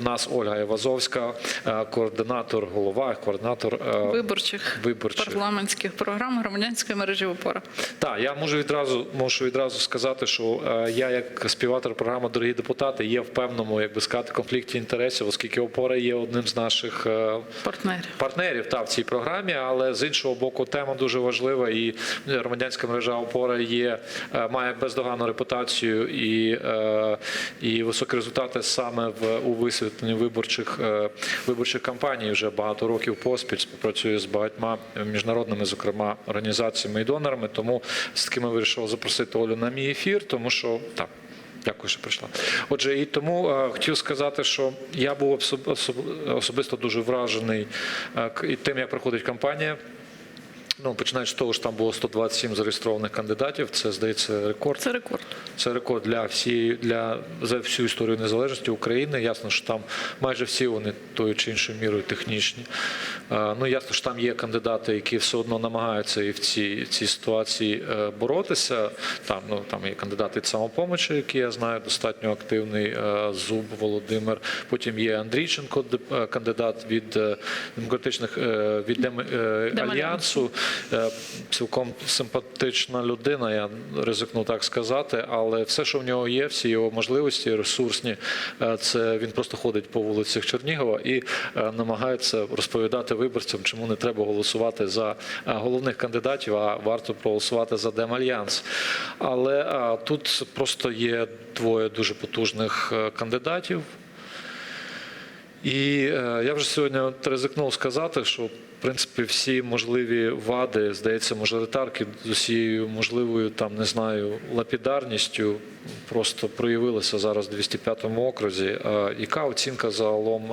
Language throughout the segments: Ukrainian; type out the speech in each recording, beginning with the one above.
В нас Ольга Івазовська, е, координатор, голова, координатор е, виборчих виборчих. парламентських програм громадянської мережі опора. Так, я можу відразу можу відразу сказати, що е, я, як співавтор програми Дорогі депутати, є в певному, як би сказати, конфлікті інтересів, оскільки опора є одним з наших Партнерів. партнерів та в цій програмі, але з іншого боку, тема дуже важлива, і громадянська мережа опора є має бездоганну репутацію і, і високі результати саме в у висвітленні виборчих е, виборчих кампаній. Вже багато років поспіль співпрацює з багатьма міжнародними, зокрема організаціями і донорами. Тому з такими вирішив запросити Олю на мій ефір, тому що так. Дякую, що прийшла. Отже, і тому е, хотів сказати, що я був особ- особ- особисто дуже вражений е, к- і тим, як проходить кампанія. Ну, починаючи з того, що там було 127 зареєстрованих кандидатів, це здається рекорд. Це рекорд. Це рекорд для всієї для за всю історію незалежності України. Ясно, що там майже всі вони тою чи іншою мірою технічні. Е, Ну ясно, що там є кандидати, які все одно намагаються і в цій, цій ситуації е, боротися. Там ну там є кандидати від самопомочі, які я знаю, достатньо активний. е, Зуб Володимир. Потім є Андрійченко, кандидат від демократичних від Дем- альянсу. Цілком симпатична людина, я ризикну так сказати, але все, що в нього є, всі його можливості ресурсні, це він просто ходить по вулицях Чернігова і намагається розповідати виборцям, чому не треба голосувати за е, головних кандидатів, а варто проголосувати за Демальянс. Але е, тут просто є двоє дуже потужних е, кандидатів. І я вже сьогодні ризикнув сказати, що в принципі всі можливі вади, здається, мажоритарки з усією можливою там не знаю лапідарністю просто проявилися зараз в 205-му окрузі. Е, Яка оцінка загалом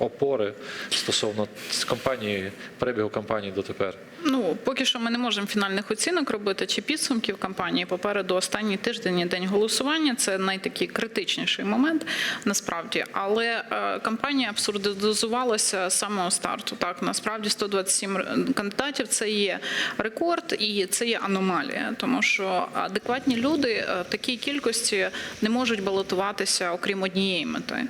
опори стосовно компанії перебігу кампанії дотепер? Ну, поки що ми не можемо фінальних оцінок робити чи підсумків кампанії. Попереду останній тиждень і день голосування. Це найтакий критичніший момент насправді. Але е, кампанія абсурдизувалася з самого старту. Так, насправді 127 р- кандидатів це є рекорд і це є аномалія, тому що адекватні люди е, в такій кількості не можуть балотуватися окрім однієї мети.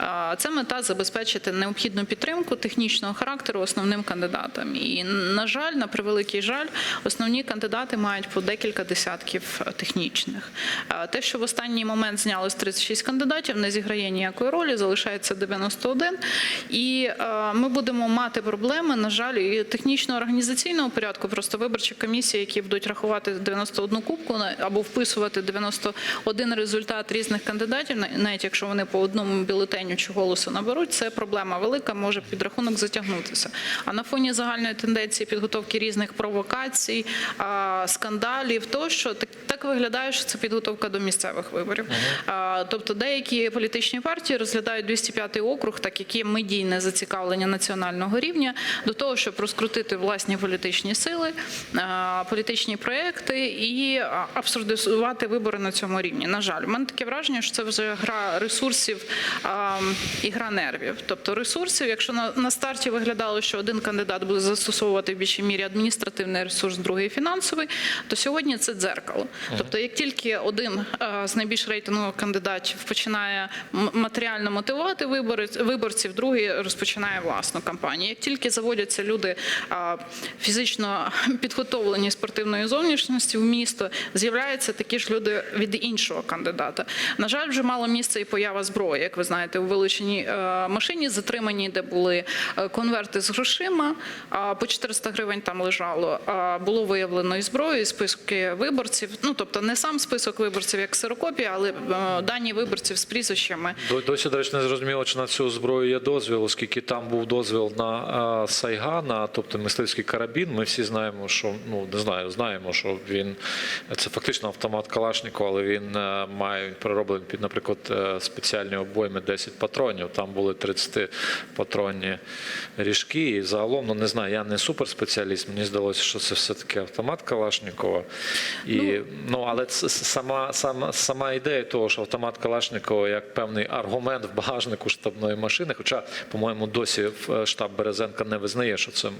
Е, Це мета забезпечити необхідну підтримку технічного характеру основним кандидатам. І на жаль, на превеликий жаль, основні кандидати мають по декілька десятків технічних. Е, Те, що в останній момент знялось 36 кандидатів, не зіграє ніякої ролі, залишається 91. І е, ми будемо мати проблеми, на жаль, і технічно-організаційного порядку. Просто виборчі комісії, які будуть рахувати 91 кубку або вписувати 91 результат різних кандидатів, навіть якщо вони по одному бюлетеню чи голосу наберуть, це проблема велика, може підрахунок затягнутися. А на фоні загальної тенденції підготовки різних провокацій, скандалів, тощо так, так виглядає, що це підготовка до місцевих виборів. Тобто деякі політичні партії розглядають 205 округ, так як є медійне зацікавлення національного рівня до того, щоб розкрутити власні політичні сили, політичні проекти і абсурдизувати вибори на цьому рівні. На жаль, у мене таке враження, що це вже гра ресурсів і гра нервів. Тобто ресурсів, якщо на, на старті виглядало, що один кандидат буде застосовувати в більшій мірі адміністративний ресурс, другий фінансовий, то сьогодні це дзеркало. Тобто, як тільки один а, з найбільш рейтингових кандидатів починає матеріально мотивувати виборців, другий розпочинає власну кампанію. Як тільки заводяться люди а, фізично підготовлені спортивної зовнішності в місто, з'являються такі ж люди від іншого кандидата. На жаль, вже мало місця і поява зброї, як ви знаєте, у вилученій е, машині затримані, де були е, конверти з грошима. По 400 гривень там лежало. Було виявлено і зброю, і списки виборців. Ну тобто не сам список виборців як ксерокопія, але е, дані виборців з прізвищами. Досі, до речі, не зрозуміло, чи на цю зброю є дозвіл, оскільки там був дозвіл на е, Сайгана, тобто мисливський карабін. Ми всі знаємо, що ну не знаю, знаємо, що він це фактично автомат Калашникова, але він має він перероблений під, наприклад, спеціальні обойми 10 патронів. Там були 30 патронні ріжки. І загалом, ну не знаю, я не суперспеціаліст. Мені здалося, що це все таки автомат Калашникова. І ну, але це сама сама сама ідея того, що автомат Калашникова як певний аргумент в багажнику штабної машини. Хоча, по-моєму, досі штаб Березенка не визнає, що це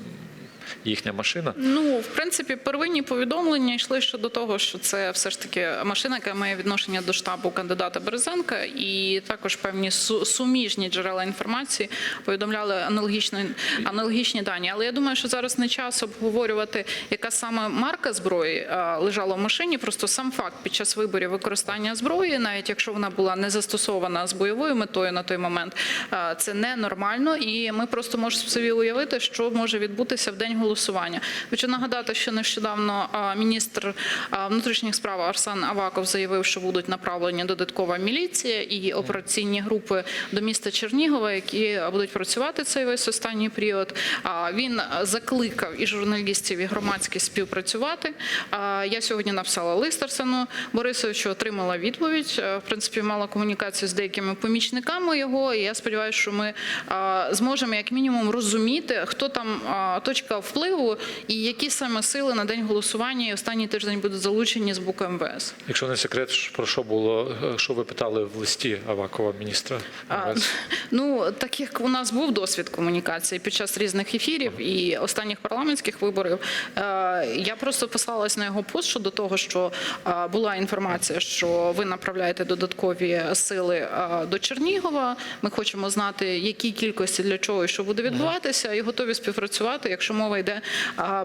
їхня машина. Ну, в принципі, первинні повідомлення йшли щодо того, що це все ж таки машина, яка має відношення до штабу кандидата Березенка, і також певні суміжні джерела інформації повідомляли аналогічні, аналогічні дані. Але я думаю, що зараз не час обговорювати, яка саме марка зброї лежала в машині. Просто сам факт під час виборів використання зброї, навіть якщо вона була не застосована з бойовою метою на той момент, це ненормально, і ми просто можемо собі уявити, що може відбутися в день голосування. Хочу нагадати, що нещодавно міністр внутрішніх справ Арсен Аваков заявив, що будуть направлені додаткова міліція і операційні групи до міста Чернігова, які будуть працювати цей весь останній період. Він закликав і журналістів, і громадськість співпрацювати. Я сьогодні написала лист Арсену Борисовичу, отримала відповідь. Е, В принципі, мала комунікацію з деякими помічниками його. І я сподіваюся, що ми зможемо як мінімум розуміти, хто там точка впливу і які саме сили на день голосування і останній тиждень будуть залучені з боку МВС. Якщо не секрет, про що було, що ви питали в листі Авакова міністра? А, ну так як у нас був досвід комунікації під час різних ефірів і останніх парламентських виборів, е, я просто послалась на його пост щодо того, що е, була інформація, що ви направляєте додаткові сили е, до Чернігова. Ми хочемо знати, які кількості для чого і що буде відбуватися, і готові співпрацювати, якщо мова йде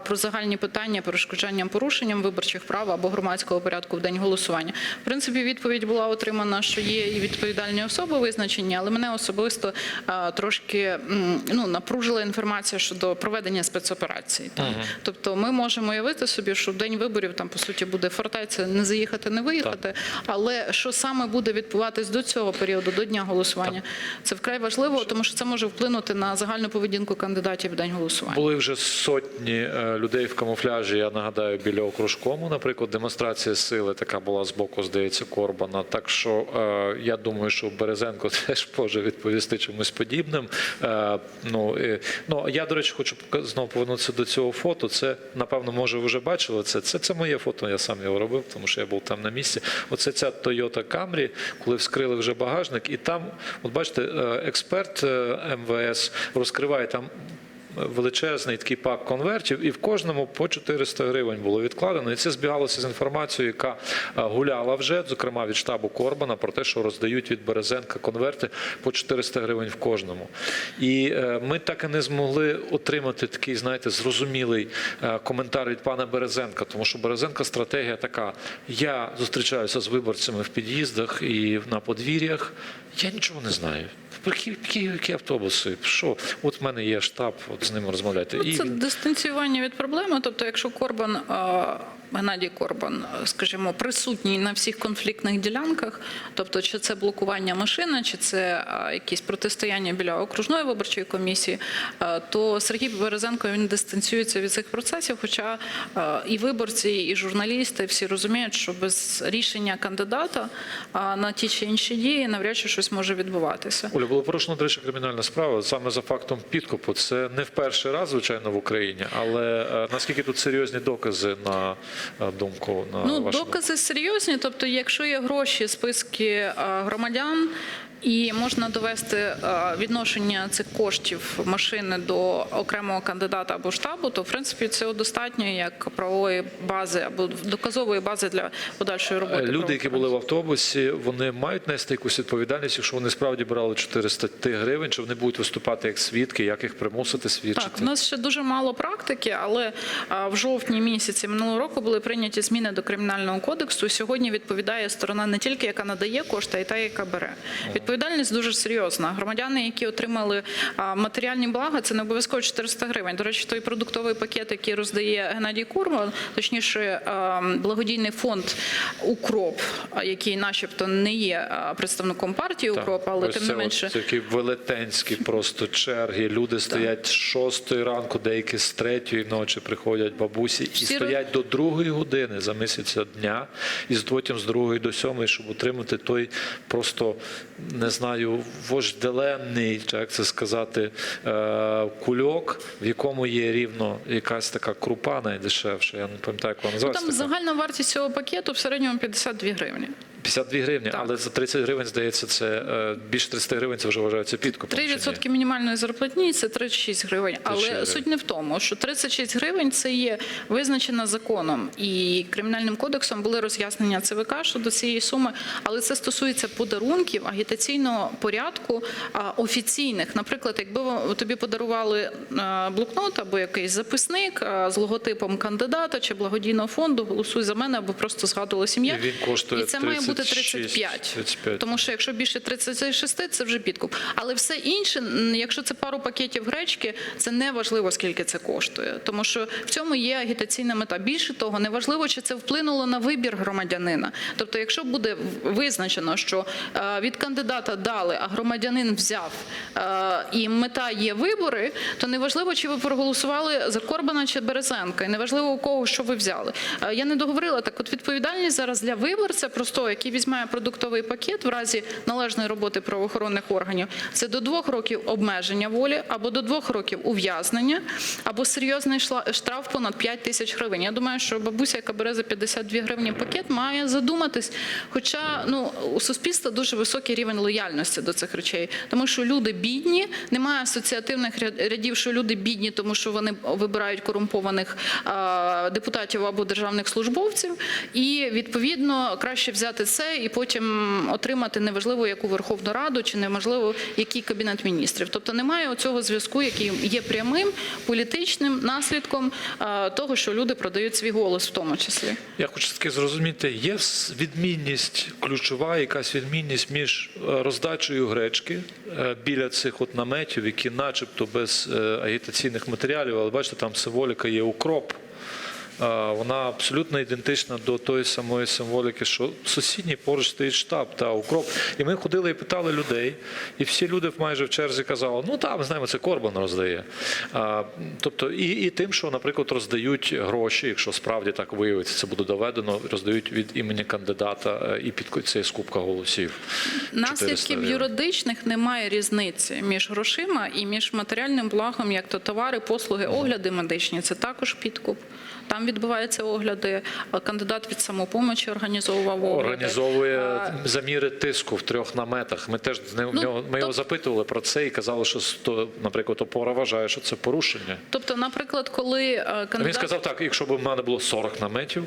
про загальні питання перешкоджанням порушенням виборчих прав або громадського порядку в день голосування. В принципі, відповідь була отримана, що є і відповідальні особи визначені, але мене особисто трошки ну, напружила інформація щодо проведення спецоперації. Так? Тобто ми можемо уявити собі, що в день виборів там по суті буде фортеця не заїхати, не виїхати. Але що саме буде відбуватись до цього періоду, до дня голосування, це вкрай важливо, тому що це може вплинути на загальну поведінку кандидатів в день голосування. Були вже сотні е, людей в камуфляжі. Я нагадаю, біля окружкому, наприклад, демонстрація сили така була з боку, здається, Корбана. Так що е, я думаю, що Березенко теж може відповісти чимось подібним. Е, ну, е, ну я до речі, хочу знову повернутися до цього фото. Це напевно, може, ви вже бачили це. Це, це моє фото. Я сам його робив, тому що я був там на місці. Оце ця Toyota Camry, коли вскрили вже багажник, і там, от бачите, експерт МВС розкриває там величезний такий пак конвертів, і в кожному по 400 гривень було відкладено. І це збігалося з інформацією, яка е, гуляла вже, зокрема від штабу Корбана, про те, що роздають від Березенка конверти по 400 гривень в кожному. І е, ми так і не змогли отримати такий, знаєте, зрозумілий е, коментар від пана Березенка, тому що Березенка стратегія така: я зустрічаюся з виборцями в під'їздах і на подвір'ях. Я нічого не знаю. Які, які, які автобуси? Що? От в мене є штаб, от з ним розмовляйте. Ну, Це і... дистанціювання від проблеми. Тобто, якщо Корбан, е, Геннадій Корбан, скажімо, присутній на всіх конфліктних ділянках, тобто, чи це блокування машини, чи це е, якісь протистояння біля окружної виборчої комісії, е, то Сергій Березенко він дистанціюється від цих процесів. Хоча е, і виборці, і журналісти всі розуміють, що без рішення кандидата на ті чи інші дії навряд чи щось може відбуватися. Оля, було порушено, до речі, кримінальна справа саме за фактом підкупу. Це не в перший раз, звичайно, в Україні, але наскільки тут серйозні докази на думку на Ну, вашу докази серйозні. Тобто, якщо є гроші, списки е, громадян. І можна довести е, відношення цих коштів машини до окремого кандидата або штабу, то в принципі цього достатньо як правової бази або доказової бази для подальшої роботи. Е, Люди, які були в автобусі, вони мають нести якусь відповідальність, якщо вони справді брали 400 гривень, чи вони будуть виступати як свідки, як їх примусити свідчити? Так, у нас ще дуже мало практики, але в жовтні місяці минулого року були прийняті зміни до кримінального кодексу. Сьогодні відповідає сторона не тільки яка надає кошти, а й та, яка бере. Відповідальність дуже серйозна. Громадяни, які отримали матеріальні блага, це не обов'язково 400 гривень. До речі, той продуктовий пакет, який роздає Геннадій Курман, точніше, благодійний фонд Укроп, який, начебто, не є представником партії Укроп, але тим не менше. такі велетенські просто черги. Люди стоять з шостої ранку, деякі з третьої ночі приходять бабусі і стоять до другої години за місяця дня, і потім з другої до сьомої, щоб отримати той просто не знаю, вожделенний, чи як це сказати, е, кульок, в якому є рівно якась така крупа найдешевша. Я не пам'ятаю, як вона Ну. Там така. загальна вартість цього пакету в середньому 52 гривні. 52 гривні, Так. але за 30 гривень, здається, це е, більше 30 гривень, це вже вважається підкупом. чи ні? 3% мінімальної зарплатні це 36 гривень. 36 Але гривень. суть не в тому, що 36 гривень це є визначена законом і кримінальним кодексом були роз'яснення ЦВК щодо цієї суми, але це стосується подарунків агітаційного порядку офіційних. Наприклад, якби тобі подарували а, блокнот або якийсь записник з логотипом кандидата чи благодійного фонду, голосуй за мене або просто згадували сім'я. І він коштує І це має бути 36, 35. 35. Тому що якщо більше 36, це вже підкуп. Але все інше, якщо це пару пакетів гречки, це не важливо, скільки це коштує. Тому що в цьому є агітаційна мета. Більше того, не важливо, чи це вплинуло на вибір громадянина. Тобто, якщо буде визначено, що е, від кандидата дали, а громадянин взяв, е, і мета є вибори, то неважливо, чи ви проголосували за Корбана чи Березенка, і неважливо у кого що ви взяли. Е, Я не договорила так. От відповідальність зараз для виборця простого, який візьмає продуктовий пакет в разі належної роботи правоохоронних органів, це до двох років обмеження волі або до двох років ув'язнення, або серйозний штраф понад 5 тисяч гривень. Я думаю, що бабуся, яка бере за 52 гривні пакет, має задуматись. Хоча ну у суспільства дуже високий рівень лояльності до цих речей, тому що люди бідні, немає асоціативних рядів, що люди бідні, тому що вони вибирають корумпованих депутатів або державних службовців, і відповідно краще взяти це і потім отримати неважливо яку Верховну Раду чи неможливо який кабінет міністрів. Тобто немає оцього зв'язку, який є прямим політичним наслідком того, що люди продають свій голос, в тому числі. Я хочу таки зрозуміти, є відмінність ключова, якась відмінність між е, роздачею гречки е, біля цих от наметів, які начебто без е, агітаційних матеріалів, але бачите, там символіка є укроп. Вона абсолютно ідентична до тої самої символіки, що сусідній поруч стоїть штаб та укроп. І ми ходили і питали людей, і всі люди майже в черзі казали, ну так, ми знаємо, це Корбан роздає. А, тобто, і, і тим, що, наприклад, роздають гроші, якщо справді так виявиться, це буде доведено, роздають від імені кандидата е, і під цей скупка голосів. Наслідків юридичних немає різниці між грошима і між матеріальним благом, як то товари, послуги, огляди медичні. Це також підкуп. Там відбуваються огляди. Кандидат від самопомочі організовував огляди. Організовує А, заміри тиску в трьох наметах. Ми теж ним Ну, ми його запитували про це і казали, що наприклад, опора вважає, що це порушення. Тобто, наприклад, коли кандидат... Він сказав так: якщо б в мене було 40 наметів,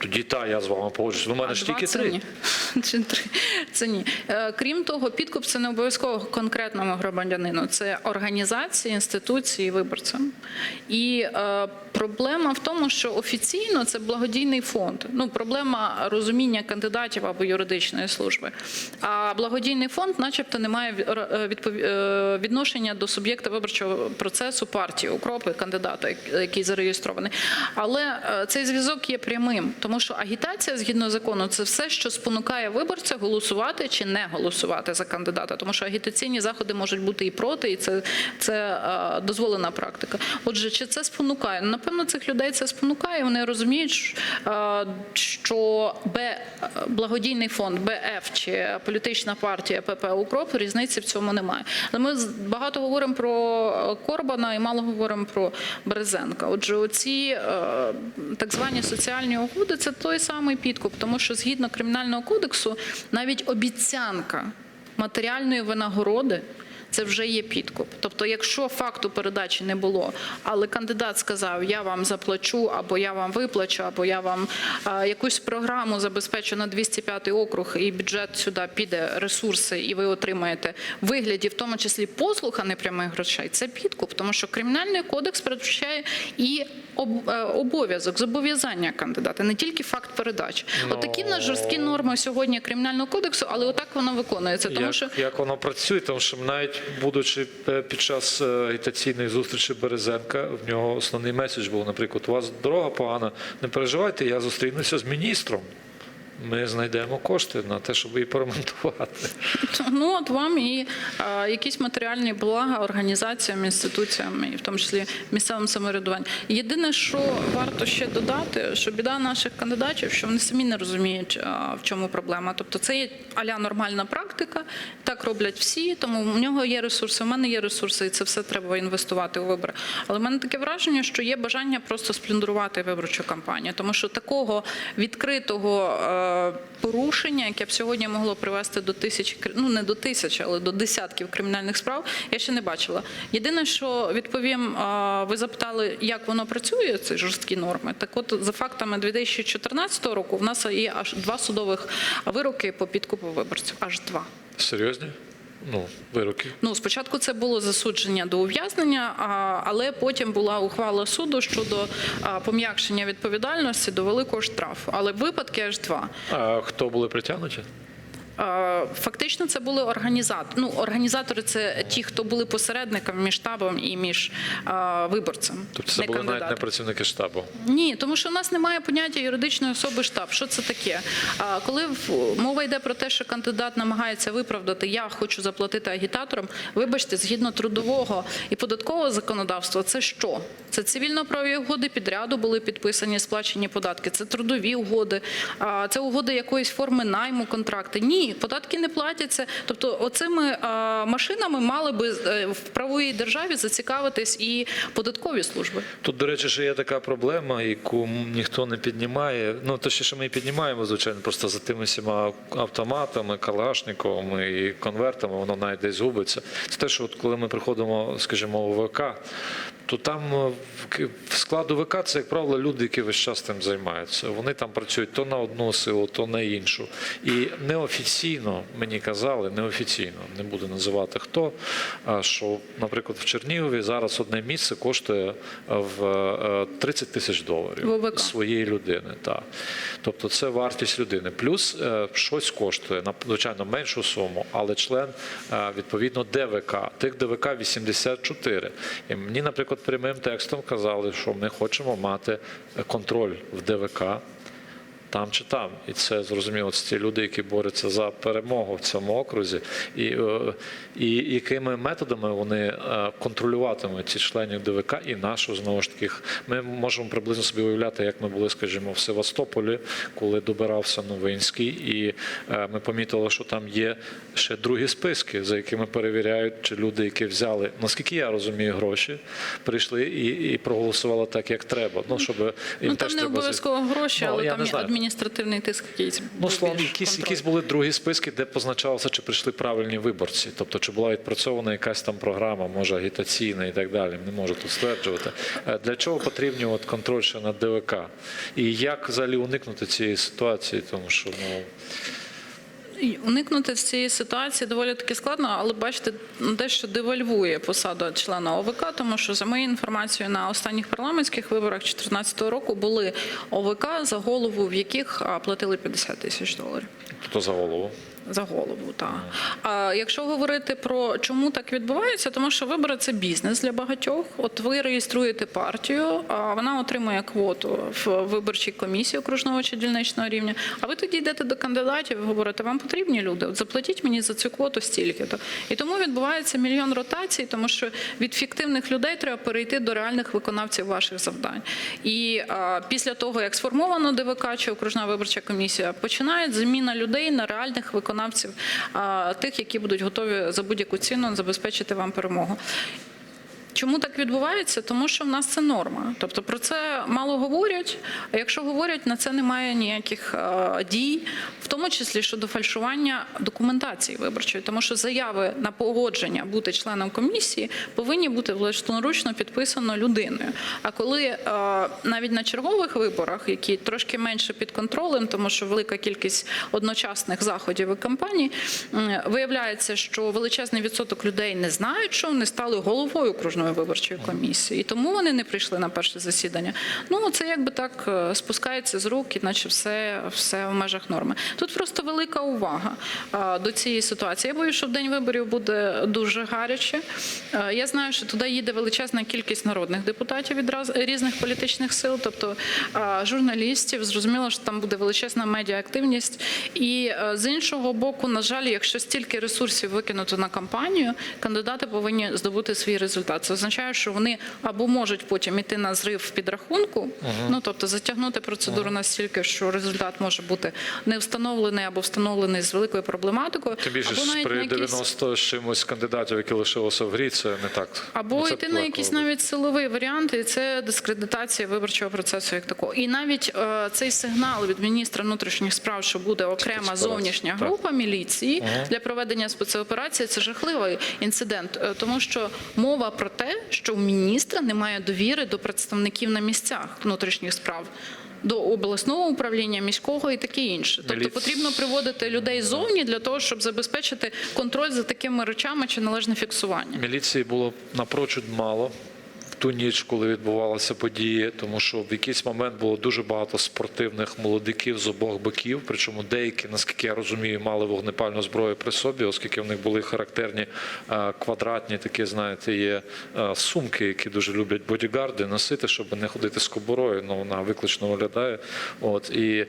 тоді та я з вами погоджуюсь. Ну, У мене А ж тільки три. Чи три? Це ні. Е, Крім того, підкуп це не обов'язково конкретному громадянину, це організації, інституції, виборцям. І е, проблема в тому, що офіційно це благодійний фонд. Ну, проблема розуміння кандидатів або юридичної служби. А благодійний фонд, начебто, не має е, е, відношення до суб'єкта виборчого процесу партії, укропи, кандидата, який зареєстрований. Але цей зв'язок є прямим, тому що агітація згідно закону це все, що спонукає виборця голосувати чи не голосувати за кандидата, тому що агітаційні заходи можуть бути і проти, і це, це е, дозволена практика. Отже, чи це спонукає? Ну, Напевно, цих людей це спонукає. Вони розуміють, е, що Б благодійний фонд БФ чи політична партія ПП Укроп різниці в цьому немає. Але ми багато говоримо про Корбана і мало говоримо про Березенка. Отже, оці е, так звані соціальні угоди це той самий підкуп, тому що згідно кримінального кодексу навіть обіцянка матеріальної винагороди. Це вже є підкуп. Тобто, якщо факту передачі не було, але кандидат сказав, я вам заплачу, або я вам виплачу, або я вам а, якусь програму забезпечу на 205 округ, і бюджет сюди піде ресурси, і ви отримаєте вигляді, в тому числі послуг, а не прямих грошей. Це підкуп, тому що кримінальний кодекс передбачає і обов'язок, зобов'язання кандидата, не тільки факт передачі. От такі в нас жорсткі норми сьогодні кримінального кодексу, але отак воно виконується, тому як, що як воно працює, тому що навіть будучи е, під час е, агітаційної зустрічі Березенка, в нього основний меседж був, наприклад, у вас дорога погана, не переживайте, я зустрінуся з міністром. Ми знайдемо кошти на те, щоб її поремонтувати. Ну от вам і а, якісь матеріальні блага організаціям, інституціям, і в тому числі місцевим самоврядуванням. Єдине, що варто ще додати, що біда наших кандидатів, що вони самі не розуміють, а, в чому проблема. Тобто це є аля нормальна практика, так роблять всі, тому в нього є ресурси, в мене є ресурси, і це все треба інвестувати у вибори. Але в мене таке враження, що є бажання просто сплюндрувати виборчу кампанію, тому що такого відкритого. Порушення, яке б сьогодні могло привести до тисяч, кр- ну не до тисячі, але до десятків кримінальних справ, я ще не бачила. Єдине, що відповім, ви запитали, як воно працює, ці жорсткі норми. Так от, за фактами 2014 року, в нас є аж два судових вироки по підкупу виборців. Аж два. Серйозні? Ну, вироки. Ну, спочатку це було засудження до ув'язнення, але потім була ухвала суду щодо пом'якшення відповідальності до великого штрафу. Але випадки аж два. А хто були притягнуті? Фактично, це були організатори. Ну, організатори це ті, хто були посередниками між штабом і між виборцем. Тобто це не були навіть не працівники штабу. Ні, тому що в нас немає поняття юридичної особи штаб. Що це таке? Коли мова йде про те, що кандидат намагається виправдати, я хочу заплатити агітаторам. Вибачте, згідно трудового і податкового законодавства, це що? Це цивільно-правові угоди підряду були підписані, сплачені податки. Це трудові угоди, це угоди якоїсь форми найму контракти. Ні, податки не платяться. Тобто, оцими машинами мали би е, в правовій державі зацікавитись і податкові служби. Тут, до речі, ще є така проблема, яку ніхто не піднімає. Ну, точніше, ми піднімаємо, звичайно, просто за тими всіма автоматами, калашниковими і конвертами, воно навіть десь губиться. Це те, що от коли ми приходимо, скажімо, у ВК, то там е, в складу ВК це, як правило, люди, які весь час тим займаються. Вони там працюють то на одну силу, то на іншу. І неофіційно мені казали, неофіційно, не буду називати хто, що, наприклад, в Чернігові зараз одне місце коштує в е, 30 тисяч доларів В своєї людини. Так. Тобто це вартість людини. Плюс е, щось коштує, звичайно, меншу суму, але член е, відповідно ДВК. Тих ДВК 84. І мені, наприклад, прямим текстом казали, що ми хочемо мати контроль в ДВК. Там чи там, і це зрозуміло. Це ті люди, які борються за перемогу в цьому окрузі, і, е, і якими методами вони е, контролюватимуть ці членів ДВК і нашу знову ж таки. Ми можемо приблизно собі уявляти, як ми були, скажімо, в Севастополі, коли добирався Новинський, і е, ми помітили, що там є ще другі списки, за якими перевіряють, чи люди, які взяли, наскільки я розумію, гроші, прийшли і, і проголосували так, як треба. Ну щоб їм Ну там теж не треба обов'язково гроші, Ну, але я там знаю. Адміністративний тиск якийсь. Ну, словом, якісь, якісь були другі списки, де позначалося, чи прийшли правильні виборці. Тобто, чи була відпрацьована якась там програма, може агітаційна і так далі. Не можу тут стверджувати. Е, Для чого потрібні от контроль ще над ДВК? І як взагалі уникнути цієї ситуації? Тому що ну Уникнути з цієї ситуації доволі таки складно, але бачите, дещо девальвує посаду члена ОВК, тому що за моєю інформацією на останніх парламентських виборах 2014 року були ОВК за голову, в яких платили 50 тисяч доларів. хто за голову? За голову, так. А якщо говорити про чому так відбувається, тому що вибори це бізнес для багатьох. От ви реєструєте партію, а вона отримує квоту в виборчій комісії окружного чи дільничного рівня. А ви тоді йдете до кандидатів і говорите, вам потрібні люди? От заплатіть мені за цю квоту стільки-то. І тому відбувається мільйон ротацій, тому що від фіктивних людей треба перейти до реальних виконавців ваших завдань. І а, після того, як сформовано ДВК чи окружна виборча комісія, починає заміна людей на реальних виконавців, а, тих, які будуть готові за будь-яку ціну забезпечити вам перемогу. Чому так відбувається? Тому що в нас це норма. Тобто про це мало говорять. А якщо говорять, на це немає ніяких е, дій, в тому числі щодо фальшування документації виборчої, тому що заяви на погодження бути членом комісії повинні бути власноручно підписано людиною. А коли е, навіть на чергових виборах, які трошки менше під контролем, тому що велика кількість одночасних заходів і кампаній, виявляється, що величезний відсоток людей не знають, що вони стали головою окружної виборчої комісії, і тому вони не прийшли на перше засідання. Ну це якби так е, спускається з рук, і наче все, все в межах норми. Тут просто велика увага е, до цієї ситуації. Я боюся, що в день виборів буде дуже гаряче. Е, Я знаю, що туди їде величезна кількість народних депутатів від різних політичних сил, тобто журналістів. Зрозуміло, що там буде величезна медіаактивність. І з іншого боку, на жаль, якщо стільки ресурсів викинуто на кампанію, кандидати повинні здобути свій результат. Це означає, що вони або можуть потім іти на зрив в підрахунку, ну тобто затягнути процедуру настільки, що результат може бути не встановлений або встановлений з великою проблематикою, Тим більше або ж навіть при на якісь 90 чимось кандидатів, які лишилися в грі, це не так. або йти на якийсь навіть силовий варіант, і це дискредитація виборчого процесу як такого. І навіть е, цей сигнал від міністра внутрішніх справ, що буде окрема зовнішня так. група міліції для проведення спецоперації, це жахливий інцидент, е, тому що мова про те, що у міністра немає довіри до представників на місцях внутрішніх справ. До обласного управління міського і таке інше. Тобто потрібно приводити людей зовні для того, щоб забезпечити контроль за такими речами чи належне фіксування. Міліції було напрочуд мало ту ніч, коли відбувалися події, тому що в якийсь момент було дуже багато спортивних молодиків з обох боків. Причому деякі, наскільки я розумію, мали вогнепальну зброю при собі, оскільки в них були характерні е, квадратні такі, знаєте, є е, сумки, які дуже люблять бодігарди носити, щоб не ходити з кобурою. Ну вона виклично виглядає. От і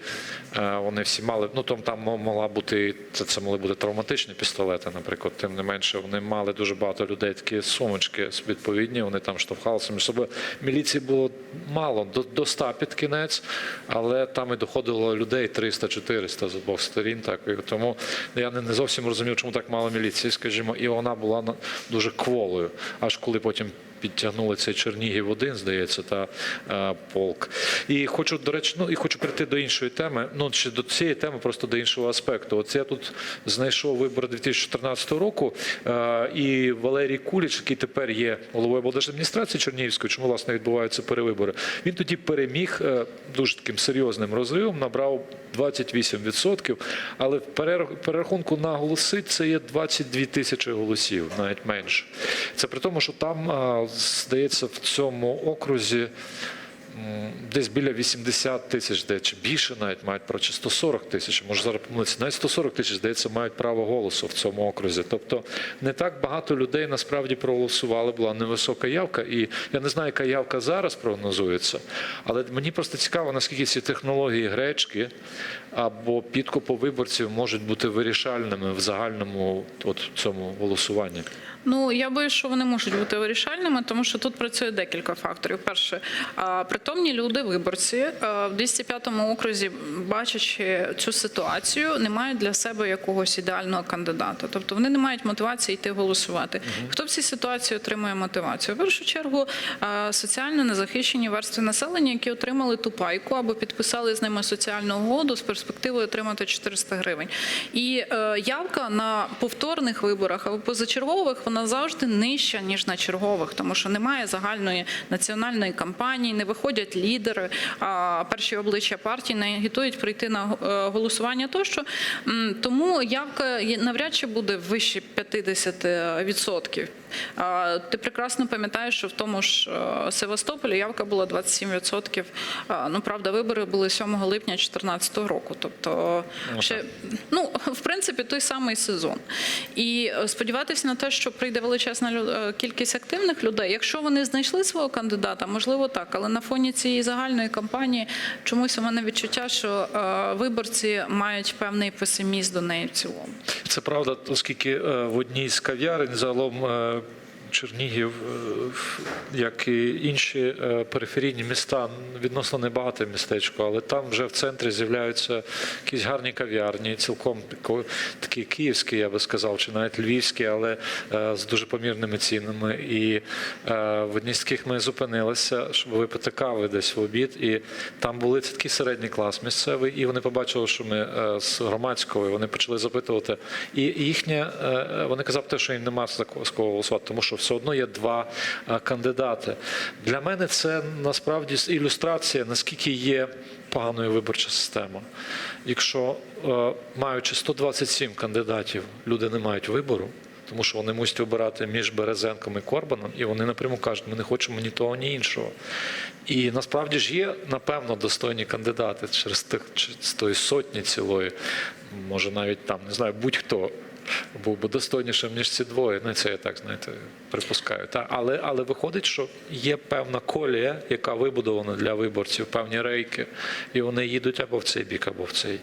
е, вони всі мали. Ну там там могла бути це, це могли бути травматичні пістолети, наприклад. Тим не менше, вони мали дуже багато людей такі сумочки відповідні. Вони там штовхалися між. Міліції було мало до, до 100 під кінець, але там і доходило людей 300-400 з обох сторін. Так і тому я не зовсім розумів, чому так мало міліції, скажімо, і вона була дуже кволою. Аж коли потім підтягнули цей Чернігів один, здається, та е, полк. І хочу, до речі, ну і хочу прийти до іншої теми. Ну чи до цієї теми, просто до іншого аспекту. От я тут знайшов вибори 2014 року, е, і Валерій Куліч, який тепер є головою облдержадміністрації Чернігівської, чому власне відбуваються перевибори. Він тоді переміг е, дуже таким серйозним розривом, набрав 28%, але в перер- перерахунку на голоси це є 22 тисячі голосів, навіть менше. Це при тому, що там, здається, в цьому окрузі десь біля 80 тисяч, де чи більше навіть мають право, чи 140 тисяч, може зараз помилитися, навіть 140 тисяч, здається, мають право голосу в цьому окрузі. Тобто не так багато людей насправді проголосували, була невисока явка. І я не знаю, яка явка зараз прогнозується, але мені просто цікаво, наскільки ці технології гречки або підкупу виборців можуть бути вирішальними в загальному от, цьому голосуванні. Ну я боюсь, що вони можуть бути вирішальними, тому що тут працює декілька факторів. Перше, притомні люди, виборці в 205-му окрузі, бачачи цю ситуацію, не мають для себе якогось ідеального кандидата. Тобто вони не мають мотивації йти голосувати. Хто в цій ситуації отримує мотивацію? В першу чергу соціально незахищені верстви населення, які отримали ту пайку або підписали з ними соціальну угоду з перспективою отримати 400 гривень. І е, явка на повторних виборах або позачергових вона завжди нижча ніж на чергових, тому що немає загальної національної кампанії, не виходять лідери, а перші обличчя партій не агітують прийти на е, голосування. Тощо тому явка навряд чи буде вище 50%. Ти прекрасно пам'ятаєш, що в тому ж е, Севастополі явка була 27%. А, Ну правда, вибори були 7 липня 2014 року. Тобто, ще ну в принципі той самий сезон. І е, сподіватися на те, що прийде величезна е, кількість активних людей. Якщо вони знайшли свого кандидата, можливо так, але на фоні цієї загальної кампанії чомусь у мене відчуття, що виборці мають певний песимізм до неї в цілому. Це правда, оскільки в одній з кав'ярень загалом. Чернігів, е, як і інші е, периферійні міста, відносно небагате містечко, але там вже в центрі з'являються якісь гарні кав'ярні, цілком такі київські, я би сказав, чи навіть львівські, але е, з дуже помірними цінами. І в одній з таких ми зупинилися, щоб випити кави десь в обід. І там були це такий середній клас місцевий, і вони побачили, що ми з громадського, і вони почали запитувати. І їхнє, вони казали, те, що їм нема з кого голосувати, тому що все одно є два е, кандидати. Для мене це насправді ілюстрація, наскільки є поганою виборча система. Якщо е, маючи 127 кандидатів, люди не мають вибору. Тому що вони мусять вибирати між Березенком і Корбаном, і вони напряму кажуть, ми не хочемо ні того, ні іншого. І насправді ж є, напевно, достойні кандидати через тих з тої сотні цілої, може навіть там, не знаю, будь-хто був би достойнішим, ніж ці двоє. Ну, це я так, знаєте, припускаю. Та, але, але виходить, що є певна колія, яка вибудована для виборців, певні рейки, і вони їдуть або в цей бік, або в цей.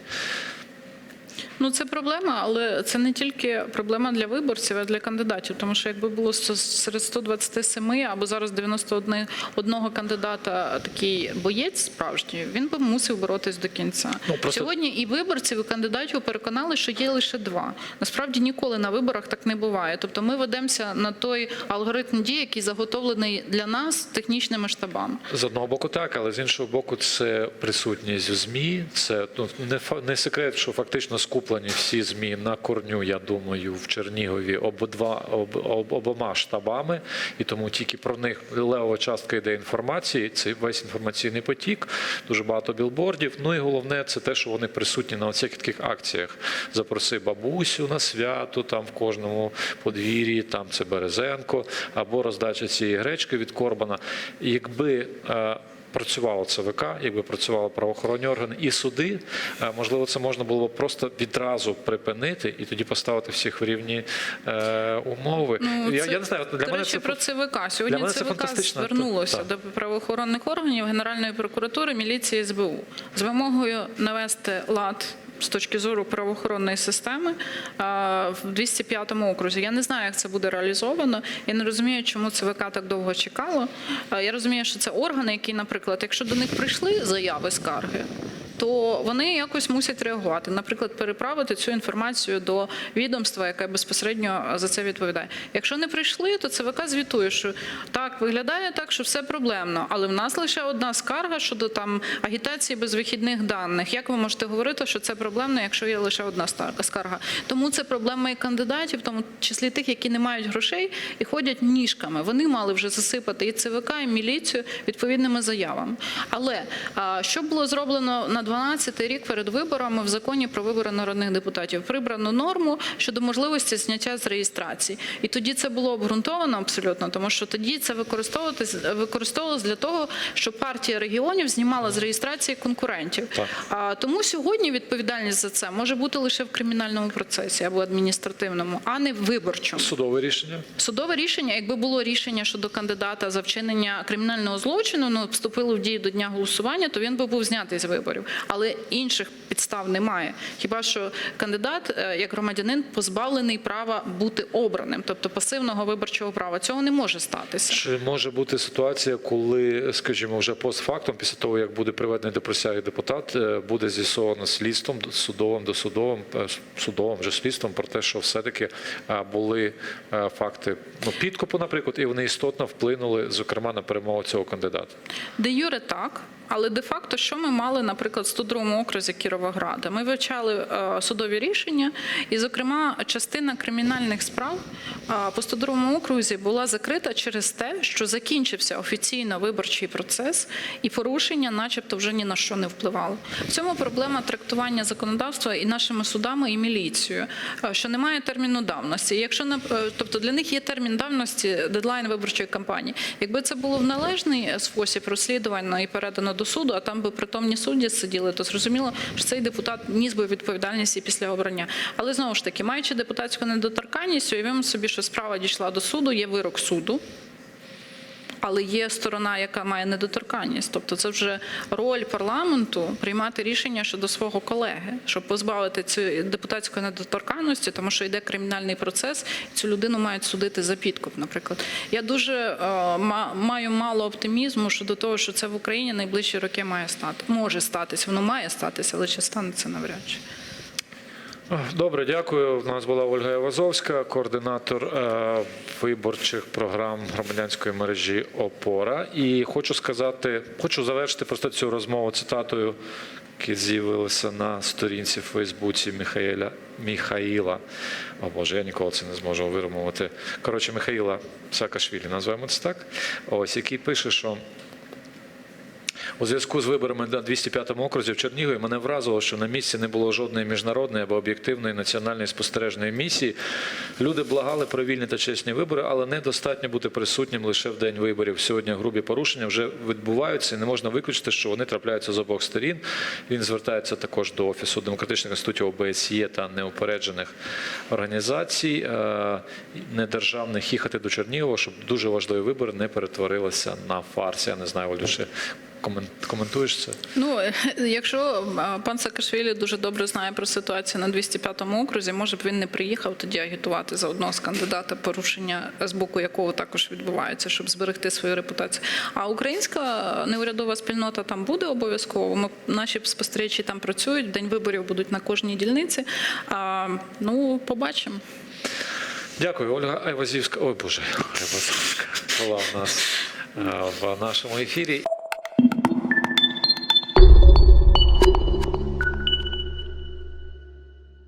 Ну це проблема, але це не тільки проблема для виборців, а для кандидатів. Тому що якби було серед 127 або зараз 91 одного кандидата такий боєць справжній, він би мусив боротись до кінця. Ну, просто- Сьогодні і виборців, і кандидатів переконали, що є лише два. Насправді ніколи на виборах так не буває. Тобто ми ведемося на той алгоритм дій, який заготовлений для нас технічними штабами. З одного боку, так, але з іншого боку, це присутність в ЗМІ. Це ну не не секрет, що фактично скуплені всі ЗМІ на корню, я думаю, в Чернігові обидва об, об, обома штабами, і тому тільки про них левова частка йде інформації. Це весь інформаційний потік, дуже багато білбордів. Ну і головне, це те, що вони присутні на всяких таких акціях. Запроси бабусю на свято, там в кожному подвір'ї, там це Березенко, або роздача цієї гречки від Корбана. Якби е, працювало ЦВК, якби працювали правоохоронні органи і суди, е, можливо, це можна було б просто відразу припинити і тоді поставити всіх в рівні е, умови. Ну, я, це- я не знаю, для До мене речі, це про ЦВК. Сьогодні для це ЦВК фантастично. звернулося Так. до правоохоронних органів, Генеральної прокуратури, міліції СБУ з вимогою навести лад. З точки зору правоохоронної системи в 205 окрузі. Я не знаю, як це буде реалізовано. Я не розумію, чому ЦВК так довго чекало. Я розумію, що це органи, які, наприклад, якщо до них прийшли заяви скарги, то вони якось мусять реагувати. Наприклад, переправити цю інформацію до відомства, яке безпосередньо за це відповідає. Якщо не прийшли, то ЦВК звітує, що так виглядає так, що все проблемно, але в нас лише одна скарга щодо там агітації без вихідних даних. Як ви можете говорити, що це проблемно, якщо є лише одна скарга? Тому це проблема і кандидатів, в тому числі тих, які не мають грошей і ходять ніжками. Вони мали вже засипати і ЦВК, і міліцію відповідними заявами. Але що було зроблено на 12-й рік перед виборами в законі про вибори народних депутатів? Прибрано норму щодо можливості зняття з реєстрації. І тоді це було обґрунтовано абсолютно, тому що тоді це використовувалось для того, щоб партія регіонів знімала з реєстрації конкурентів. А тому сьогодні відповідальність за це може бути лише в кримінальному процесі або адміністративному, а не в виборчому. судове рішення. Судове рішення, якби було рішення щодо кандидата за вчинення кримінального злочину, ну вступило в дію до дня голосування, то він би був знятий з виборів. Але інших підстав немає. Хіба що кандидат, е, як громадянин, позбавлений права бути обраним, тобто пасивного виборчого права. Цього не може статися. Чи може бути ситуація, коли, скажімо, вже постфактум, після того як буде приведений до присяги депутат, е, буде з'ясовано слідством судовим досудовим е, судовим вже слідством про те, що все-таки були факти ну, підкупу, наприклад, і вони істотно вплинули, зокрема, на перемогу цього кандидата. Де Юре так, але де-факто, що ми мали, наприклад, в 102 окрузі Кіровограда? Ми вивчали е, судові рішення, і, зокрема, частина кримінальних справ е, по 102 окрузі була закрита через те, що закінчився офіційно виборчий процес, і порушення, начебто, вже ні на що не впливало. В цьому проблема трактування законодавства і нашими судами, і міліцією, е, що немає терміну давності. Якщо тобто для них є термін давності, дедлайн виборчої кампанії. Якби це було в належний спосіб розслідувано і передано до суду, а там би притомні судді сиділи, то зрозуміло, що цей депутат ніс би відповідальність після обрання. Але знову ж таки, маючи депутатську недоторканність, уявимо собі, що справа дійшла до суду, є вирок суду. Але є сторона, яка має недоторканність. Тобто це вже роль парламенту приймати рішення щодо свого колеги, щоб позбавити цієї депутатської недоторканності, тому що йде кримінальний процес, і цю людину мають судити за підкуп, наприклад. Я дуже е, ма- маю мало оптимізму щодо того, що це в Україні найближчі роки має стати. Може статись, воно має статися, але чи стане це навряд чи. Добре, дякую. У нас була Ольга Івазовська, координатор е, виборчих програм громадянської мережі ОПОРА. І хочу сказати, хочу завершити просто цю розмову цитатою, яка з'явилася на сторінці в Фейсбуці Михаїля. Міхаїла, о Боже, я ніколи це не зможу виромувати. Коротше, Михаїла Саакашвілі, називаємо це так. Ось який пише, що у зв'язку з виборами на 205 окрузі в Чернігові мене вразило, що на місці не було жодної міжнародної або об'єктивної національної спостережної місії. Люди благали про вільні та чесні вибори, але недостатньо бути присутнім лише в день виборів. Сьогодні грубі порушення вже відбуваються, і не можна виключити, що вони трапляються з обох сторін. Він звертається також до офісу демократичних інститутів ОБСЄ та неупереджених організацій е, недержавних їхати до Чернігова, щоб дуже важливі вибори не перетворилися на фарс. Я не знаю, Олю, чи комен- коментуєш це? Ну, якщо пан Саакашвілі дуже добре знає про ситуацію на 205-му окрузі, може б він не приїхав тоді агітувати за одного з кандидата, порушення з боку якого також відбувається, щоб зберегти свою репутацію. А українська неурядова спільнота там буде обов'язково. Ми наші спостерігачі там працюють. День виборів будуть на кожній дільниці. А, ну, побачимо. Дякую, Ольга Айвазівська. Ой, Боже, Айвазівська була у нас е, в нашому ефірі.